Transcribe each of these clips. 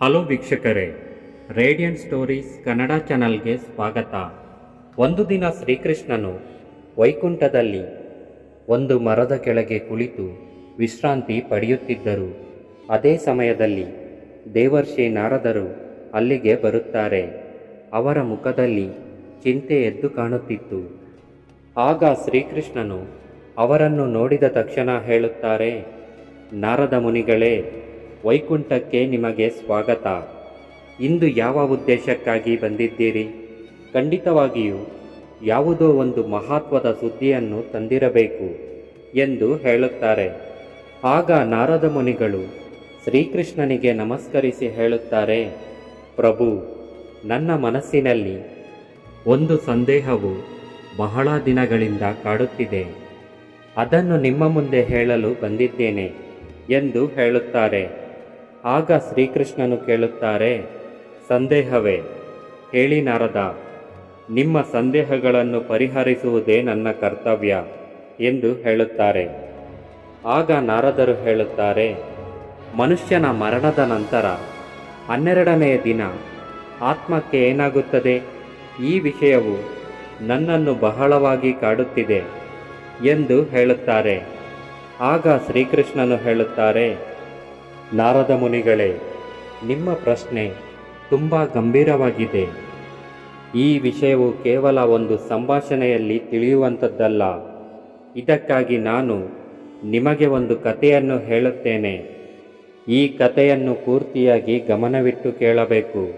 Hello ವೀಕ್ಷಕರೇ radiant stories Kannada ಚಾನಲ್ಗೆ ಸ್ವಾಗತ. ಒಂದು ದಿನ ಶ್ರೀಕೃಷ್ಣನು ವೈಕುಂಠದಲ್ಲಿ ಒಂದು ಮರದ ಕೆಳಗೆ ಕುಳಿತು ವಿಶ್ರಾಂತಿ ಪಡೆಯುತ್ತಿದ್ದರು. ಅದೇ ಸಮಯದಲ್ಲಿ ದೇವರ್ಷಿ ನಾರದರು ಅಲ್ಲಿಗೆ ಬರುತ್ತಾರೆ. ಅವರ ಮುಖದಲ್ಲಿ ಚಿಂತೆ ಎದ್ದು ಕಾಣುತ್ತಿತ್ತು. ಆಗ ಶ್ರೀಕೃಷ್ಣನು ಅವರನ್ನು ನೋಡಿದ ತಕ್ಷಣ ಹೇಳುತ್ತಾರೆ, ನಾರದ ಮುನಿಗಳೇ ವೈಕುಂಠಕ್ಕೆ ನಿಮಗೆ ಸ್ವಾಗತ. ಇಂದು ಯಾವ ಉದ್ದೇಶಕ್ಕಾಗಿ ಬಂದಿದ್ದೀರಿ? ಖಂಡಿತವಾಗಿಯೂ ಯಾವುದೋ ಒಂದು ಮಹತ್ವದ ಸುದ್ದಿಯನ್ನು ತಂದಿರಬೇಕು ಎಂದು ಹೇಳುತ್ತಾರೆ. ಆಗ ನಾರದ ಮುನಿಗಳು ಶ್ರೀಕೃಷ್ಣನಿಗೆ ನಮಸ್ಕರಿಸಿ ಹೇಳುತ್ತಾರೆ, ಪ್ರಭು, ನನ್ನ ಮನಸ್ಸಿನಲ್ಲಿ ಒಂದು ಸಂದೇಹವು ಬಹಳ ದಿನಗಳಿಂದ ಕಾಡುತ್ತಿದೆ. ಅದನ್ನು ನಿಮ್ಮ ಮುಂದೆ ಹೇಳಲು ಬಂದಿದ್ದೇನೆ ಎಂದು ಹೇಳುತ್ತಾರೆ. ಆಗ ಶ್ರೀಕೃಷ್ಣನು ಕೇಳುತ್ತಾರೆ, ಸಂದೇಹವೇ, ಹೇಳಿ ನಾರದ, ನಿಮ್ಮ ಸಂದೇಹಗಳನ್ನು ಪರಿಹರಿಸುವುದೇ ನನ್ನ ಕರ್ತವ್ಯ ಎಂದು ಹೇಳುತ್ತಾರೆ. ಆಗ ನಾರದರು ಹೇಳುತ್ತಾರೆ, ಮನುಷ್ಯನ ಮರಣದ ನಂತರ ಹನ್ನೆರಡನೆಯ ದಿನ ಆತ್ಮಕ್ಕೆ ಏನಾಗುತ್ತದೆ? ಈ ವಿಷಯವು ನನ್ನನ್ನು ಬಹಳವಾಗಿ ಕಾಡುತ್ತಿದೆ ಎಂದು ಹೇಳುತ್ತಾರೆ. ಆಗ ಶ್ರೀಕೃಷ್ಣನು ಹೇಳುತ್ತಾರೆ ನಾರದ ಮುನಿಗಳೇ, ನಿಮ್ಮ ಪ್ರಶ್ನೆ ತುಂಬ ಗಂಭೀರವಾಗಿದೆ. ಈ ವಿಷಯವು ಕೇವಲ ಒಂದು ಸಂಭಾಷಣೆಯಲ್ಲಿ ತಿಳಿಯುವಂಥದ್ದಲ್ಲ. ಇದಕ್ಕಾಗಿ ನಾನು ನಿಮಗೆ ಒಂದು ಕಥೆಯನ್ನು ಹೇಳುತ್ತೇನೆ. ಈ ಕಥೆಯನ್ನು ಪೂರ್ತಿಯಾಗಿ ಗಮನವಿಟ್ಟು ಕೇಳಬೇಕು.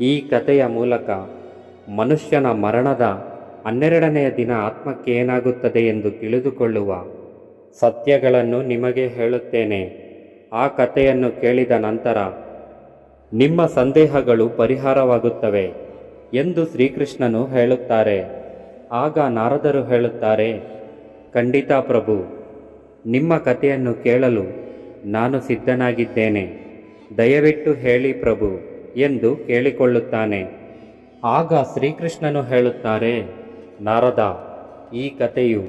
ಈ ಕಥೆಯ ಮೂಲಕ ಮನುಷ್ಯನ ಮರಣದ ಹನ್ನೆರಡನೆಯ ದಿನ ಆತ್ಮಕ್ಕೆ ಏನಾಗುತ್ತದೆ ಎಂದು ತಿಳಿದುಕೊಳ್ಳುವ ಸತ್ಯಗಳನ್ನು ನಿಮಗೆ ಹೇಳುತ್ತೇನೆ. ಆ ಕಥೆಯನ್ನು ಕೇಳಿದ ನಂತರ, ನಿಮ್ಮ ಸಂದೇಹಗಳು ಪರಿಹಾರವಾಗುತ್ತವೆ ಎಂದು ಶ್ರೀಕೃಷ್ಣನು ಹೇಳುತ್ತಾರೆ. ಆಗ ನಾರದರು ಹೇಳುತ್ತಾರೆ, ಖಂಡಿತ ಪ್ರಭು, ನಿಮ್ಮ ಕಥೆಯನ್ನು ಕೇಳಲು ನಾನು ಸಿದ್ಧನಾಗಿದ್ದೇನೆ. ದಯವಿಟ್ಟು ಹೇಳಿ ಪ್ರಭು ಎಂದು ಕೇಳಿಕೊಳ್ಳುತ್ತಾನೆ. ಆಗ ಶ್ರೀಕೃಷ್ಣನು ಹೇಳುತ್ತಾರೆ, ನಾರದ, ಈ ಕಥೆಯು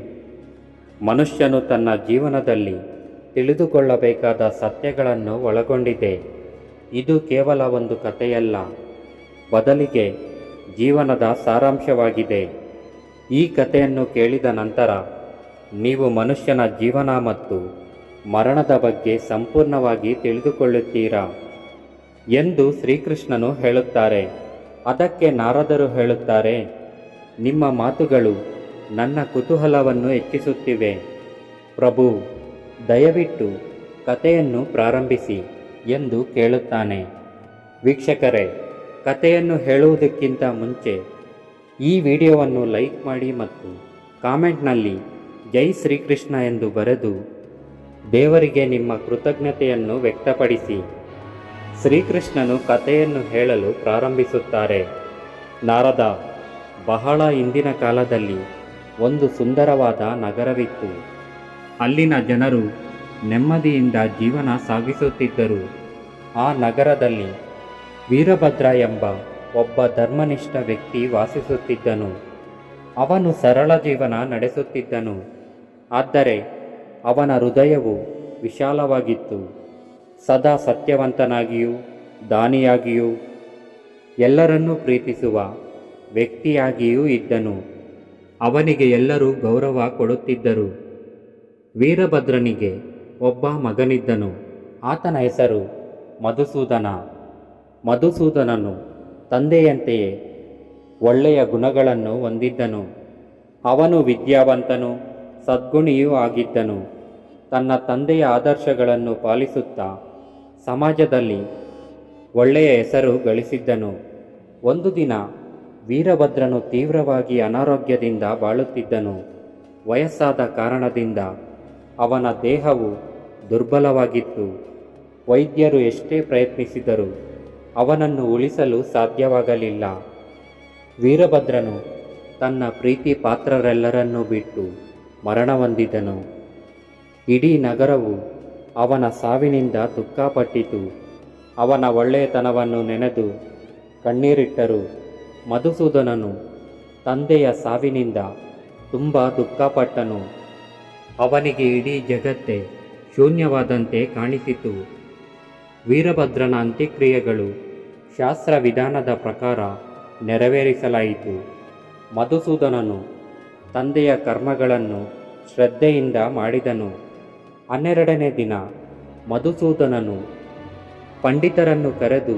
ಮನುಷ್ಯನು ತನ್ನ ಜೀವನದಲ್ಲಿ ತಿಳಿದುಕೊಳ್ಳಬೇಕಾದ ಸತ್ಯಗಳನ್ನು ಒಳಗೊಂಡಿದೆ. ಇದು ಕೇವಲ ಒಂದು ಕಥೆಯಲ್ಲ. ಬದಲಿಗೆ ಜೀವನದ ಸಾರಾಂಶವಾಗಿದೆ. ಈ ಕಥೆಯನ್ನು ಕೇಳಿದ ನಂತರ ನೀವು ಮನುಷ್ಯನ ಜೀವನ ಮತ್ತು ಮರಣದ ಬಗ್ಗೆ ಸಂಪೂರ್ಣವಾಗಿ ತಿಳಿದುಕೊಳ್ಳುತ್ತೀರಾ? ಎಂದು ಶ್ರೀಕೃಷ್ಣನು ಹೇಳುತ್ತಾರೆ. ಅದಕ್ಕೆ ನಾರದರು ಹೇಳುತ್ತಾರೆ, ನಿಮ್ಮ ಮಾತುಗಳು ನನ್ನ ಕುತೂಹಲವನ್ನು ಹೆಚ್ಚಿಸುತ್ತಿವೆ. ಪ್ರಭು ದಯವಿಟ್ಟು ಕಥೆಯನ್ನು ಪ್ರಾರಂಭಿಸಿ ಎಂದು ಕೇಳುತ್ತಾನೆ. ವೀಕ್ಷಕರೇ, ಕಥೆಯನ್ನು ಹೇಳುವುದಕ್ಕಿಂತ ಮುಂಚೆ ಈ ವಿಡಿಯೋವನ್ನು ಲೈಕ್ ಮಾಡಿ ಮತ್ತು ಕಾಮೆಂಟ್ನಲ್ಲಿ ಜೈ ಶ್ರೀಕೃಷ್ಣ ಎಂದು ಬರೆದು ದೇವರಿಗೆ ನಿಮ್ಮ ಕೃತಜ್ಞತೆಯನ್ನು ವ್ಯಕ್ತಪಡಿಸಿ ಶ್ರೀಕೃಷ್ಣನು ಕಥೆಯನ್ನು ಹೇಳಲು ಪ್ರಾರಂಭಿಸುತ್ತಾರೆ. ನಾರದ, ಬಹಳ ಹಿಂದಿನ ಕಾಲದಲ್ಲಿ ಒಂದು ಸುಂದರವಾದ ನಗರವಿತ್ತು. ಅಲ್ಲಿನ ಜನರು ನೆಮ್ಮದಿಯಿಂದ ಜೀವನ ಸಾಗಿಸುತ್ತಿದ್ದರು. ಆ ನಗರದಲ್ಲಿ ವೀರಭದ್ರ ಎಂಬ ಒಬ್ಬ ಧರ್ಮನಿಷ್ಠ ವ್ಯಕ್ತಿ ವಾಸಿಸುತ್ತಿದ್ದನು. ಅವನು ಸರಳ ಜೀವನ ನಡೆಸುತ್ತಿದ್ದನು. ಆದರೆ ಅವನ ಹೃದಯವು ವಿಶಾಲವಾಗಿತ್ತು. ಸದಾ ಸತ್ಯವಂತನಾಗಿಯೂ ದಾನಿಯಾಗಿಯೂ ಎಲ್ಲರನ್ನೂ ಪ್ರೀತಿಸುವ ವ್ಯಕ್ತಿಯಾಗಿಯೂ ಇದ್ದನು. ಅವನಿಗೆ ಎಲ್ಲರೂ ಗೌರವ ಕೊಡುತ್ತಿದ್ದರು. ವೀರಭದ್ರನಿಗೆ ಒಬ್ಬ ಮಗನಿದ್ದನು. ಆತನ ಹೆಸರು ಮಧುಸೂದನ. ಮಧುಸೂದನನು ತಂದೆಯಂತೆಯೇ ಒಳ್ಳೆಯ ಗುಣಗಳನ್ನು ಹೊಂದಿದ್ದನು. ಅವನು ವಿದ್ಯಾವಂತನು, ಸದ್ಗುಣಿಯೂ ಆಗಿದ್ದನು. ತನ್ನ ತಂದೆಯ ಆದರ್ಶಗಳನ್ನು ಪಾಲಿಸುತ್ತಾ ಸಮಾಜದಲ್ಲಿ ಒಳ್ಳೆಯ ಹೆಸರು ಗಳಿಸಿದ್ದನು. ಒಂದು ದಿನ ವೀರಭದ್ರನು ತೀವ್ರವಾಗಿ ಅನಾರೋಗ್ಯದಿಂದ ಬಾಳುತ್ತಿದ್ದನು. ವಯಸ್ಸಾದ ಕಾರಣದಿಂದ ಅವನ ದೇಹವು ದುರ್ಬಲವಾಗಿತ್ತು. ವೈದ್ಯರು ಎಷ್ಟೇ ಪ್ರಯತ್ನಿಸಿದರು ಅವನನ್ನು ಉಳಿಸಲು ಸಾಧ್ಯವಾಗಲಿಲ್ಲ. ವೀರಭದ್ರನು ತನ್ನ ಪ್ರೀತಿ ಪಾತ್ರರೆಲ್ಲರನ್ನೂ ಬಿಟ್ಟು ಮರಣ ಹೊಂದಿದನು. ಇಡೀ ನಗರವು ಅವನ ಸಾವಿನಿಂದ ದುಃಖಪಟ್ಟಿತು ಅವನ ಒಳ್ಳೆಯತನವನ್ನು ನೆನೆದು ಕಣ್ಣೀರಿಟ್ಟರು. ಮಧುಸೂದನನು ತಂದೆಯ ಸಾವಿನಿಂದ ತುಂಬ ದುಃಖಪಟ್ಟನು. ಅವನಿಗೆ ಇಡೀ ಜಗತ್ತೇ ಶೂನ್ಯವಾದಂತೆ ಕಾಣಿಸಿತು. ವೀರಭದ್ರನ ಅಂತ್ಯಕ್ರಿಯೆಗಳು ಶಾಸ್ತ್ರ ವಿಧಾನದ ಪ್ರಕಾರ ನೆರವೇರಿಸಲಾಯಿತು. ಮಧುಸೂದನನು ತಂದೆಯ ಕರ್ಮಗಳನ್ನು ಶ್ರದ್ಧೆಯಿಂದ ಮಾಡಿದನು. ಹನ್ನೆರಡನೇ ದಿನ ಮಧುಸೂದನನು ಪಂಡಿತರನ್ನು ಕರೆದು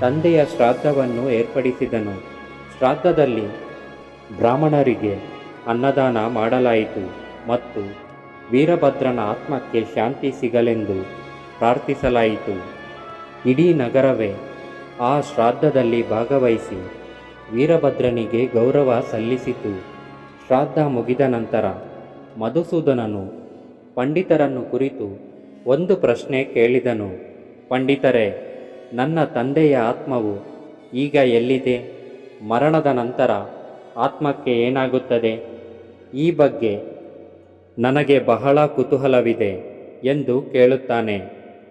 ತಂದೆಯ ಶ್ರಾದ್ದವನ್ನು ಏರ್ಪಡಿಸಿದನು. ಶ್ರಾದ್ದದಲ್ಲಿ ಬ್ರಾಹ್ಮಣರಿಗೆ ಅನ್ನದಾನ ಮಾಡಲಾಯಿತು. ಮತ್ತು ವೀರಭದ್ರನ ಆತ್ಮಕ್ಕೆ ಶಾಂತಿ ಸಿಗಲೆಂದು ಪ್ರಾರ್ಥಿಸಲಾಯಿತು. ಇಡೀ ನಗರವೇ ಆ ಶ್ರಾದ್ದದಲ್ಲಿ ಭಾಗವಹಿಸಿ ವೀರಭದ್ರನಿಗೆ ಗೌರವ ಸಲ್ಲಿಸಿತು. ಶ್ರಾದ್ದ ಮುಗಿದ ನಂತರ ಮಧುಸೂದನನು ಪಂಡಿತರನ್ನು ಕುರಿತು ಒಂದು ಪ್ರಶ್ನೆ ಕೇಳಿದನು. ಪಂಡಿತರೇ, ನನ್ನ ತಂದೆಯ ಆತ್ಮವು ಈಗ ಎಲ್ಲಿದೆ? ಮರಣದ ನಂತರ ಆತ್ಮಕ್ಕೆ ಏನಾಗುತ್ತದೆ? ಈ ಬಗ್ಗೆ ನನಗೆ ಬಹಳ ಕುತೂಹಲವಿದೆ ಎಂದು ಕೇಳುತ್ತಾನೆ.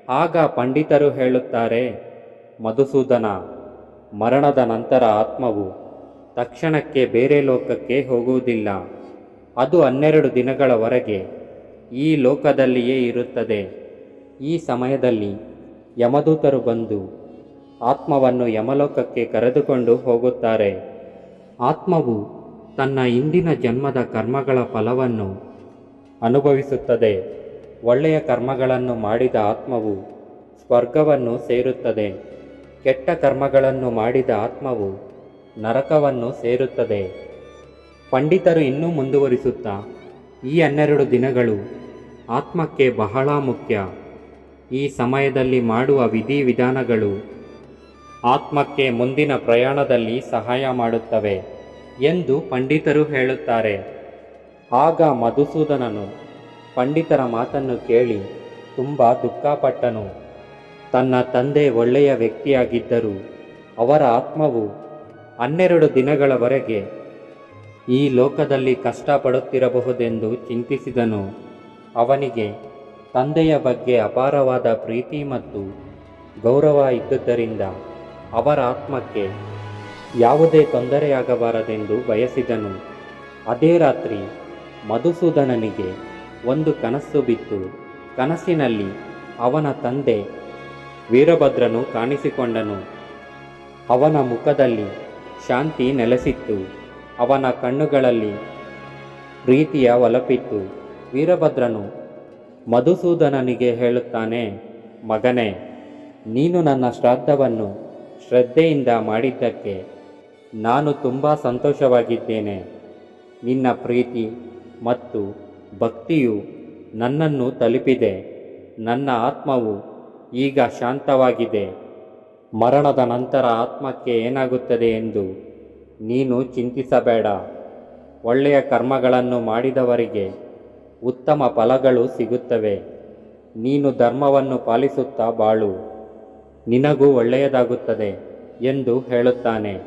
ಆಗ ಪಂಡಿತರು ಹೇಳುತ್ತಾರೆ, ಮಧುಸೂದನ, ಮರಣದ ನಂತರ ಆತ್ಮವು ತಕ್ಷಣಕ್ಕೆ ಬೇರೆ ಲೋಕಕ್ಕೆ ಹೋಗುವುದಿಲ್ಲ. ಅದು ಹನ್ನೆರಡು ದಿನಗಳವರೆಗೆ ಈ ಲೋಕದಲ್ಲಿಯೇ ಇರುತ್ತದೆ. ಈ ಸಮಯದಲ್ಲಿ ಯಮದೂತರು ಬಂದು ಆತ್ಮವನ್ನು ಯಮಲೋಕಕ್ಕೆ ಕರೆದುಕೊಂಡು ಹೋಗುತ್ತಾರೆ. ಆತ್ಮವು ತನ್ನ ಹಿಂದಿನ ಜನ್ಮದ ಕರ್ಮಗಳ ಫಲವನ್ನು ಅನುಭವಿಸುತ್ತದೆ. ಒಳ್ಳೆಯ ಕರ್ಮಗಳನ್ನು ಮಾಡಿದ ಆತ್ಮವು ಸ್ವರ್ಗವನ್ನು ಸೇರುತ್ತದೆ. ಕೆಟ್ಟ ಕರ್ಮಗಳನ್ನು ಮಾಡಿದ ಆತ್ಮವು ನರಕವನ್ನು ಸೇರುತ್ತದೆ. ಪಂಡಿತರು ಇನ್ನೂ ಮುಂದುವರಿಸುತ್ತಾ, ಈ ಹನ್ನೆರಡು ದಿನಗಳು ಆತ್ಮಕ್ಕೆ ಬಹಳ ಮುಖ್ಯ. ಈ ಸಮಯದಲ್ಲಿ ಮಾಡುವ ವಿಧಿವಿಧಾನಗಳು ಆತ್ಮಕ್ಕೆ ಮುಂದಿನ ಪ್ರಯಾಣದಲ್ಲಿ ಸಹಾಯ ಮಾಡುತ್ತವೆ ಎಂದು ಪಂಡಿತರು ಹೇಳುತ್ತಾರೆ. ಆಗ ಮಧುಸೂದನನು ಪಂಡಿತರ ಮಾತನ್ನು ಕೇಳಿ ತುಂಬ ದುಃಖಪಟ್ಟನು. ತನ್ನ ತಂದೆ ಒಳ್ಳೆಯ ವ್ಯಕ್ತಿಯಾಗಿದ್ದರು ಅವರ ಆತ್ಮವು ಹನ್ನೆರಡು ದಿನಗಳವರೆಗೆ ಈ ಲೋಕದಲ್ಲಿ ಕಷ್ಟಪಡುತ್ತಿರಬಹುದೆಂದು ಚಿಂತಿಸಿದನು. ಅವನಿಗೆ ತಂದೆಯ ಬಗ್ಗೆ ಅಪಾರವಾದ ಪ್ರೀತಿ ಮತ್ತು ಗೌರವ ಇದ್ದುದರಿಂದ ಅವರ ಆತ್ಮಕ್ಕೆ ಯಾವುದೇ ತೊಂದರೆಯಾಗಬಾರದೆಂದು ಬಯಸಿದನು. ಅದೇ ರಾತ್ರಿ ಮಧುಸೂದನನಿಗೆ ಒಂದು ಕನಸು ಬಿತ್ತು. ಕನಸಿನಲ್ಲಿ ಅವನ ತಂದೆ ವೀರಭದ್ರನು ಕಾಣಿಸಿಕೊಂಡನು. ಅವನ ಮುಖದಲ್ಲಿ ಶಾಂತಿ ನೆಲೆಸಿತ್ತು. ಅವನ ಕಣ್ಣುಗಳಲ್ಲಿ ಪ್ರೀತಿಯ ಒಲಪಿತ್ತು. ವೀರಭದ್ರನು ಮಧುಸೂದನನಿಗೆ ಹೇಳುತ್ತಾನೆ, ಮಗನೇ, ನೀನು ನನ್ನ ಶ್ರಾದ್ದವನ್ನು ಶ್ರದ್ಧೆಯಿಂದ ಮಾಡಿದ್ದಕ್ಕೆ ನಾನು ತುಂಬ ಸಂತೋಷವಾಗಿದ್ದೇನೆ. ನಿನ್ನ ಪ್ರೀತಿ ಮತ್ತು ಭಕ್ತಿಯು ನನ್ನನ್ನು ತಲುಪಿದೆ. ನನ್ನ ಆತ್ಮವು ಈಗ ಶಾಂತವಾಗಿದೆ. ಮರಣದ ನಂತರ ಆತ್ಮಕ್ಕೆ ಏನಾಗುತ್ತದೆ ಎಂದು ನೀನು ಚಿಂತಿಸಬೇಡ. ಒಳ್ಳೆಯ ಕರ್ಮಗಳನ್ನು ಮಾಡಿದವರಿಗೆ ಉತ್ತಮ ಫಲಗಳು ಸಿಗುತ್ತವೆ. ನೀನು ಧರ್ಮವನ್ನು ಪಾಲಿಸುತ್ತಾ ಬಾಳು. ನಿನಗೂ ಒಳ್ಳೆಯದಾಗುತ್ತದೆ ಎಂದು ಹೇಳುತ್ತಾನೆ.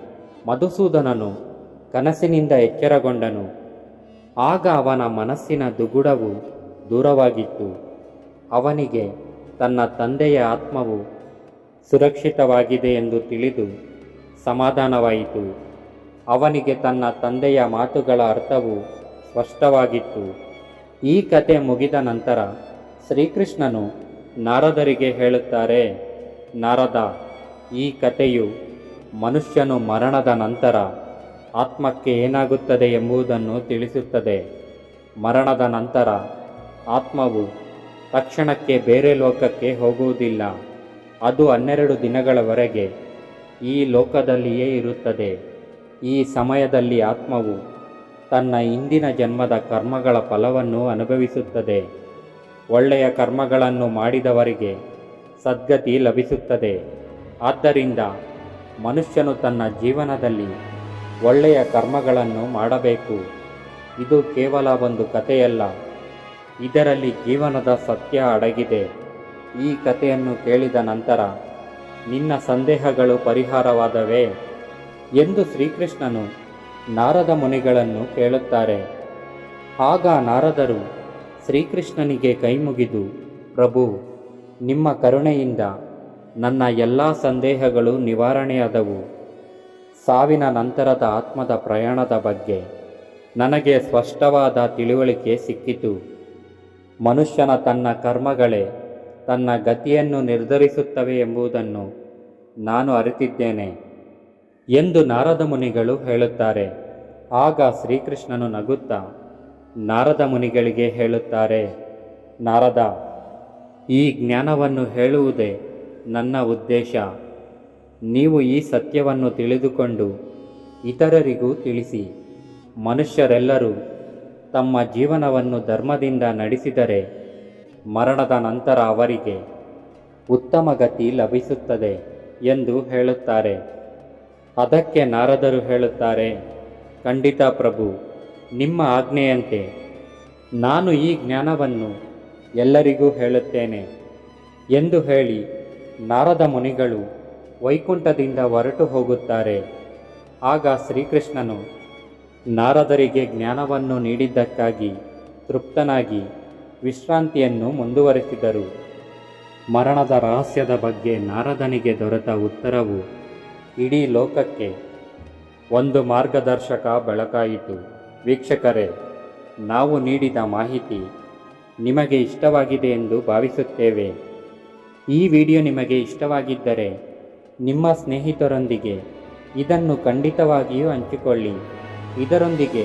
ಮಧುಸೂದನನು ಕನಸಿನಿಂದ ಎಚ್ಚರಗೊಂಡನು. ಆಗ ಅವನ ಮನಸ್ಸಿನ ದುಗುಡವು ದೂರವಾಗಿತ್ತು. ಅವನಿಗೆ ತನ್ನ ತಂದೆಯ ಆತ್ಮವು ಸುರಕ್ಷಿತವಾಗಿದೆ ಎಂದು ತಿಳಿದು ಸಮಾಧಾನವಾಯಿತು. ಅವನಿಗೆ ತನ್ನ ತಂದೆಯ ಮಾತುಗಳ ಅರ್ಥವು ಸ್ಪಷ್ಟವಾಗಿತ್ತು. ಈ ಕತೆ ಮುಗಿದ ನಂತರ ಶ್ರೀಕೃಷ್ಣನು ನಾರದರಿಗೆ ಹೇಳುತ್ತಾರೆ, ನಾರದ, ಈ ಕಥೆಯು ಮನುಷ್ಯನು ಮರಣದ ನಂತರ ಆತ್ಮಕ್ಕೆ ಏನಾಗುತ್ತದೆ ಎಂಬುದನ್ನು ತಿಳಿಸುತ್ತದೆ. ಮರಣದ ನಂತರ ಆತ್ಮವು ತಕ್ಷಣಕ್ಕೆ ಬೇರೆ ಲೋಕಕ್ಕೆ ಹೋಗುವುದಿಲ್ಲ. ಅದು ಹನ್ನೆರಡು ದಿನಗಳವರೆಗೆ ಈ ಲೋಕದಲ್ಲಿಯೇ ಇರುತ್ತದೆ. ಈ ಸಮಯದಲ್ಲಿ ಆತ್ಮವು ತನ್ನ ಹಿಂದಿನ ಜನ್ಮದ ಕರ್ಮಗಳ ಫಲವನ್ನು ಅನುಭವಿಸುತ್ತದೆ. ಒಳ್ಳೆಯ ಕರ್ಮಗಳನ್ನು ಮಾಡಿದವರಿಗೆ ಸದ್ಗತಿ ಲಭಿಸುತ್ತದೆ. ಆದ್ದರಿಂದ ಮನುಷ್ಯನು ತನ್ನ ಜೀವನದಲ್ಲಿ ಒಳ್ಳೆಯ ಕರ್ಮಗಳನ್ನು ಮಾಡಬೇಕು. ಇದು ಕೇವಲ ಒಂದು ಕಥೆಯಲ್ಲ. ಇದರಲ್ಲಿ ಜೀವನದ ಸತ್ಯ ಅಡಗಿದೆ. ಈ ಕಥೆಯನ್ನು ಕೇಳಿದ ನಂತರ, ನಿನ್ನ ಸಂದೇಹಗಳು ಪರಿಹಾರವಾದವೇ? ಎಂದು ಶ್ರೀಕೃಷ್ಣನು ನಾರದ ಮುನಿಗಳನ್ನು ಕೇಳುತ್ತಾರೆ. ಆಗ ನಾರದರು ಶ್ರೀಕೃಷ್ಣನಿಗೆ ಕೈಮುಗಿದು, ಪ್ರಭು, ನಿಮ್ಮ ಕರುಣೆಯಿಂದ ನನ್ನ ಎಲ್ಲ ಸಂದೇಹಗಳು ನಿವಾರಣೆಯಾದವು. ಸಾವಿನ ನಂತರದ ಆತ್ಮದ ಪ್ರಯಾಣದ ಬಗ್ಗೆ ನನಗೆ ಸ್ಪಷ್ಟವಾದ ತಿಳುವಳಿಕೆ ಸಿಕ್ಕಿತು. ಮನುಷ್ಯನ ತನ್ನ ಕರ್ಮಗಳೇ ತನ್ನ ಗತಿಯನ್ನು ನಿರ್ಧರಿಸುತ್ತವೆ ಎಂಬುದನ್ನು ನಾನು ಅರಿತಿದ್ದೇನೆ ಎಂದು ನಾರದ ಮುನಿಗಳು ಹೇಳುತ್ತಾರೆ. ಆಗ ಶ್ರೀಕೃಷ್ಣನು ನಗುತ್ತಾ, ನಾರದ ಮುನಿಗಳಿಗೆ ಹೇಳುತ್ತಾರೆ, ನಾರದ, ಈ ಜ್ಞಾನವನ್ನು ಹೇಳುವುದೇ ನನ್ನ ಉದ್ದೇಶ. ನೀವು ಈ ಸತ್ಯವನ್ನು ತಿಳಿದುಕೊಂಡು ಇತರರಿಗೂ ತಿಳಿಸಿ. ಮನುಷ್ಯರೆಲ್ಲರೂ ತಮ್ಮ ಜೀವನವನ್ನು ಧರ್ಮದಿಂದ ನಡೆಸಿದರೆ ಮರಣದ ನಂತರ ಅವರಿಗೆ ಉತ್ತಮ ಗತಿ ಲಭಿಸುತ್ತದೆ ಎಂದು ಹೇಳುತ್ತಾರೆ. ಅದಕ್ಕೆ ನಾರದರು ಹೇಳುತ್ತಾರೆ, ಖಂಡಿತ ಪ್ರಭು, ನಿಮ್ಮ ಆಜ್ಞೆಯಂತೆ ನಾನು ಈ ಜ್ಞಾನವನ್ನು ಎಲ್ಲರಿಗೂ ಹೇಳುತ್ತೇನೆ ಎಂದು ಹೇಳಿ ನಾರದ ಮುನಿಗಳು ವೈಕುಂಠದಿಂದ ಹೊರಟು ಹೋಗುತ್ತಾರೆ. ಆಗ ಶ್ರೀಕೃಷ್ಣನು ನಾರದರಿಗೆ ಜ್ಞಾನವನ್ನು ನೀಡಿದ್ದಕ್ಕಾಗಿ ತೃಪ್ತನಾಗಿ ವಿಶ್ರಾಂತಿಯನ್ನು ಮುಂದುವರೆಸಿದರು. ಮರಣದ ರಹಸ್ಯದ ಬಗ್ಗೆ ನಾರದನಿಗೆ ದೊರೆತ ಉತ್ತರವು ಇಡೀ ಲೋಕಕ್ಕೆ ಒಂದು ಮಾರ್ಗದರ್ಶಕ ಬೆಳಕಾಯಿತು. ವೀಕ್ಷಕರೇ, ನಾವು ನೀಡಿದ ಮಾಹಿತಿ ನಿಮಗೆ ಇಷ್ಟವಾಗಿದೆ ಎಂದು ಭಾವಿಸುತ್ತೇವೆ. ಈ ವಿಡಿಯೋ ನಿಮಗೆ ಇಷ್ಟವಾಗಿದ್ದರೆ ನಿಮ್ಮ ಸ್ನೇಹಿತರೊಂದಿಗೆ. ಇದನ್ನು ಖಂಡಿತವಾಗಿಯೂ ಹಂಚಿಕೊಳ್ಳಿ. ಇದರೊಂದಿಗೆ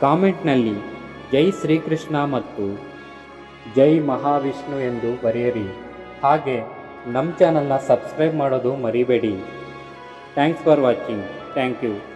ಕಾಮೆಂಟ್ನಲ್ಲಿ ಜೈ ಶ್ರೀಕೃಷ್ಣ ಮತ್ತು ಜೈ ಮಹಾವಿಷ್ಣು ಎಂದು ಬರೆಯಿರಿ. ಹಾಗೆ ನಮ್ಮ ಚಾನಲ್ನ ಸಬ್ಸ್ಕ್ರೈಬ್ ಮಾಡೋದು ಮರಿಬೇಡಿ. Thanks for watching. Thank you.